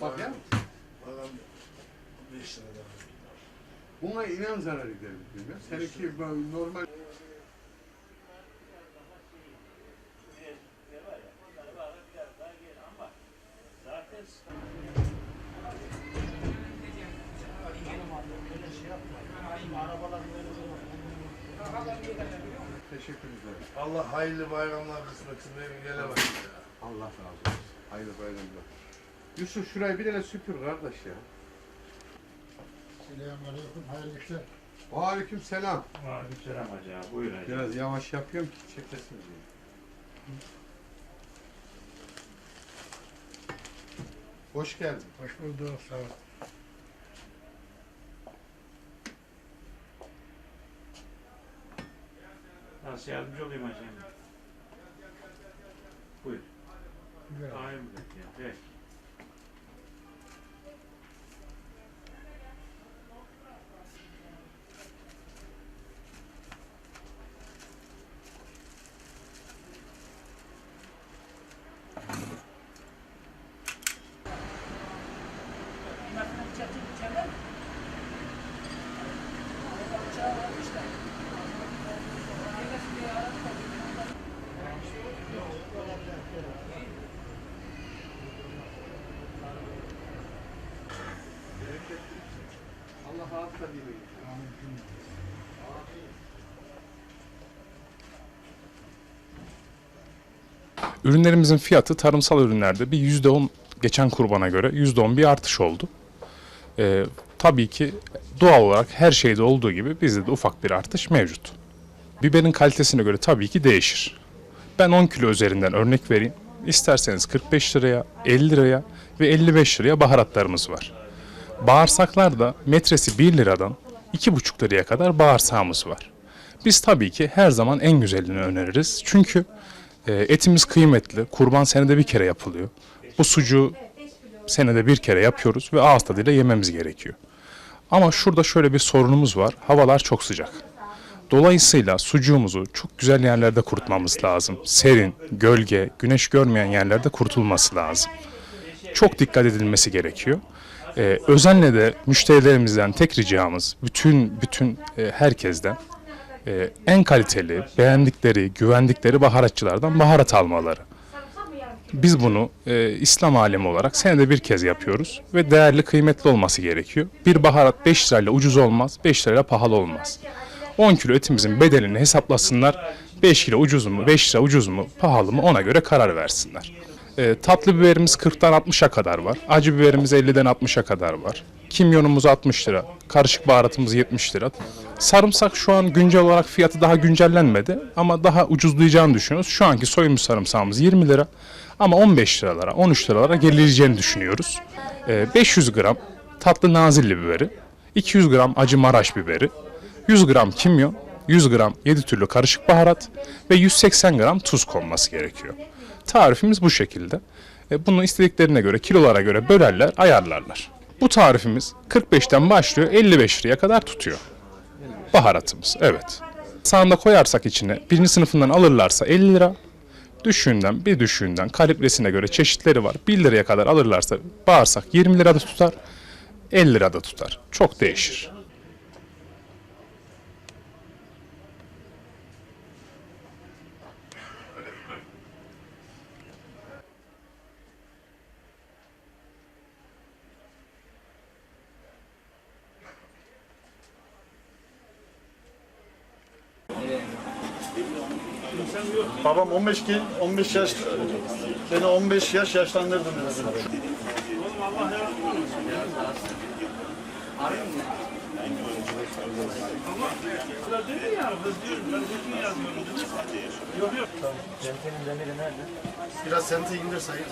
Bak ya. Adam 5 lira daha. Buna inan zarar eder dedim ya. Seninki normal Teşekkür ederim. Allah hayırlı bayramlar kısmetsin. Benim gelemem ya. Allah razı olsun. Hayırlı bayramlar. Yusuf şurayı bir tane süpür kardeş ya. Selamünaleyküm, hayırlı işler. Aleyküm selam. Aleykümselam hacı abi. Buyur hacı. Biraz yavaş yapıyorum ki çekmesin diye. Hoş geldin. Hoş bulduk, sağ ol. Nasıl yardımcı olayım hacı abi? Buyur. Güzel. Aynen Ürünlerimizin fiyatı tarımsal ürünlerde bir %10 geçen kurbana göre %10 bir artış oldu. Ee, tabii ki doğal olarak her şeyde olduğu gibi bizde de ufak bir artış mevcut. Biberin kalitesine göre tabii ki değişir. Ben 10 kilo üzerinden örnek vereyim. İsterseniz 45 liraya, 50 liraya ve 55 liraya baharatlarımız var. Bağırsaklarda metresi 1 liradan 2,5 liraya kadar bağırsağımız var. Biz tabii ki her zaman en güzelini öneririz. Çünkü e, etimiz kıymetli. Kurban senede bir kere yapılıyor. Bu sucuğu senede bir kere yapıyoruz ve ağız tadıyla yememiz gerekiyor. Ama şurada şöyle bir sorunumuz var. Havalar çok sıcak. Dolayısıyla sucuğumuzu çok güzel yerlerde kurutmamız lazım. Serin, gölge, güneş görmeyen yerlerde kurutulması lazım. Çok dikkat edilmesi gerekiyor. Ee, özenle de müşterilerimizden tek ricamız bütün bütün e, herkesten e, en kaliteli, beğendikleri, güvendikleri baharatçılardan baharat almaları. Biz bunu e, İslam alemi olarak senede bir kez yapıyoruz ve değerli, kıymetli olması gerekiyor. Bir baharat 5 lirayla ucuz olmaz, 5 lirayla pahalı olmaz. 10 kilo etimizin bedelini hesaplasınlar. 5 kilo ucuz mu, 5 lira ucuz mu, pahalı mı ona göre karar versinler. E, tatlı biberimiz 40'tan 60'a kadar var. Acı biberimiz 50'den 60'a kadar var. Kimyonumuz 60 lira. Karışık baharatımız 70 lira. Sarımsak şu an güncel olarak fiyatı daha güncellenmedi ama daha ucuzlayacağını düşünüyoruz. Şu anki soyulmuş sarımsağımız 20 lira ama 15 liralara, 13 liralara gerileyeceğini düşünüyoruz. E, 500 gram tatlı nazilli biberi, 200 gram acı maraş biberi, 100 gram kimyon, 100 gram 7 türlü karışık baharat ve 180 gram tuz konması gerekiyor. Tarifimiz bu şekilde. E, Bunu istediklerine göre, kilolara göre bölerler, ayarlarlar. Bu tarifimiz 45'ten başlıyor, 55 liraya kadar tutuyor. Baharatımız, evet. Sağında koyarsak içine, birinci sınıfından alırlarsa 50 lira, düşüğünden, bir düşüğünden, kalibresine göre çeşitleri var. 1 liraya kadar alırlarsa bağırsak 20 lirada tutar, 50 lirada tutar. Çok değişir. Babam 15 ki 15 yaş beni 15 yaş yaşlandırdın dedi. Biraz senti indir sayın.